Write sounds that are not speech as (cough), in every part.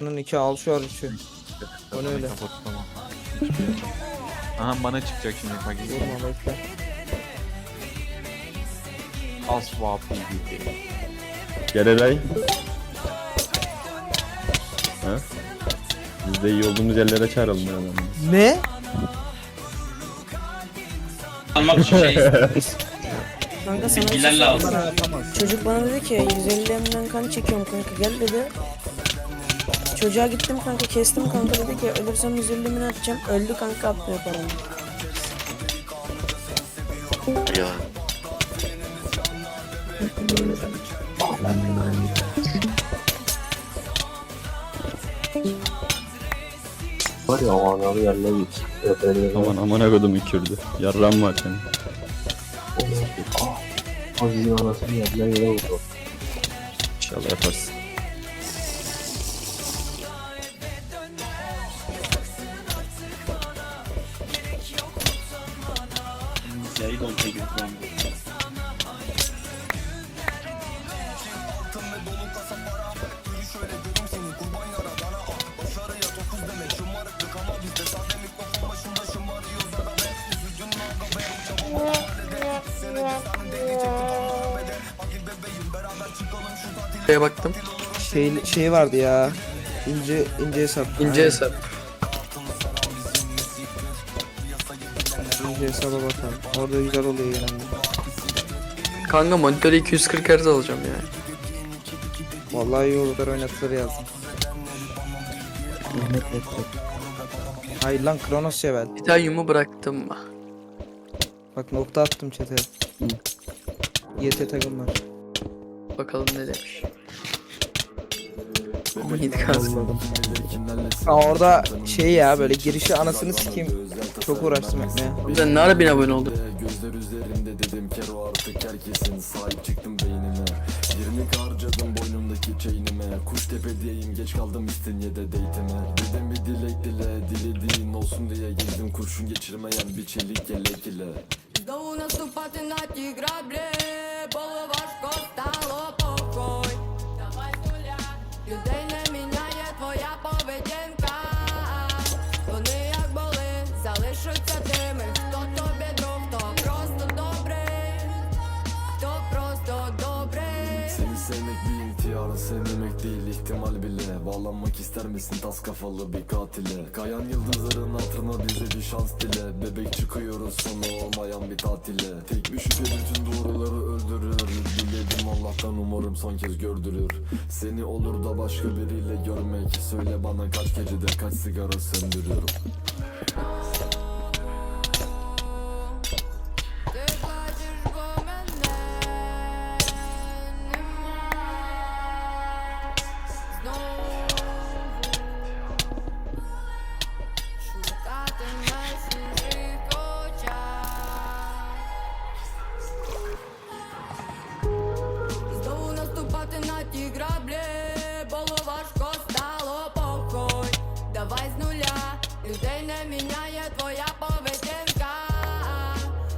Anasının iki al şu ar içi. O ne öyle? Ama. (laughs) Aha bana çıkacak şimdi bak. Vurma bekle. Aswap gibi. Gel Eray. Ha? Biz de iyi olduğumuz yerlere çağıralım ya adamı. Ne? Almak için şey. Kanka sana bir şey (laughs) Bilgiler lazım. söyleyeyim. Çocuk bana dedi ki 150 emden kan çekiyorum kanka gel dedi. Çocuğa gittim kanka kestim kanka dedi ki ölürsem 150 emini atacağım. Öldü kanka atmıyor paramı. Var ya o analı yerine git. Öperleri Aman aman akodum ikirdi. Yarram var senin. Aziz'in anasını yerine yere vurdu. İnşallah yaparsın. Şeye baktım. Şey, şey vardı ya. İnce ince hesap. İnce hesap. İnce hesaba bakalım. Orada güzel oluyor genelde. Kanka monitörü 240 Hz alacağım ya. Vallahi iyi olur oynatılır yazdım. Hayır lan Kronos Şevel. Titanium'u bıraktım mı? Bak nokta attım çete. YT takım var. Bakalım ne demiş. 17 kazdım. Aa, orada şey ya böyle girişi anasını sikeyim. Çok uğraştım etmeye. Sen ne ara bin abone oldun? Gözler üzerinde dedim kero artık herkesin sahip çıktım beynime 20 harcadım boynumdaki chainime Kuş tepedeyim geç kaldım İstinye'de date'ime Dedim bir dilek dile dilediğin olsun diye girdim Kurşun geçirmeyen bir çelik yelek ile Знову наступати на ті граблі, було sevmek bir intihar sevmemek değil ihtimal bile. Bağlanmak ister misin tas kafalı bir katile? Kayan yıldızların hatırına bize bir şans dile. Bebek çıkıyoruz sonu olmayan bir tatile. Tek bir şüphe bütün doğruları öldürür. Diledim Allah'tan umarım son kez gördürür. Seni olur da başka biriyle görmek. Söyle bana kaç gecede kaç sigara söndürüyorum людей не міняє твоя поведінка.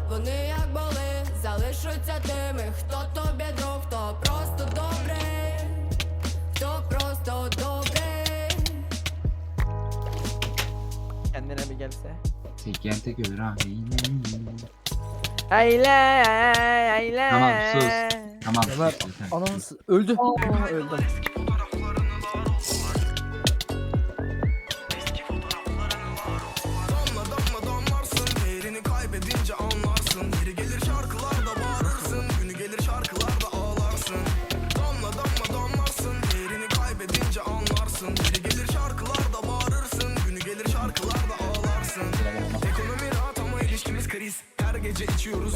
Вони як були, залишаться тими, хто тобі друг, хто просто добрий, хто просто добрий. Kendine bir gelse. Teker tek ölür ha. Ayle ayle. Tamam, sus. Tamam. Ömer, sus yeter. Anansı öldü. öldü. Yeri gelir şarkılarda bağırırsın. Günü gelir şarkılarda ağlarsın. Damla damla damlarsın. Değerini kaybedince anlarsın. Yeri gelir şarkılarda bağırırsın. Günü gelir şarkılarda ağlarsın. Ekonomi rahat ama ilişkimiz kriz. Her gece içiyoruz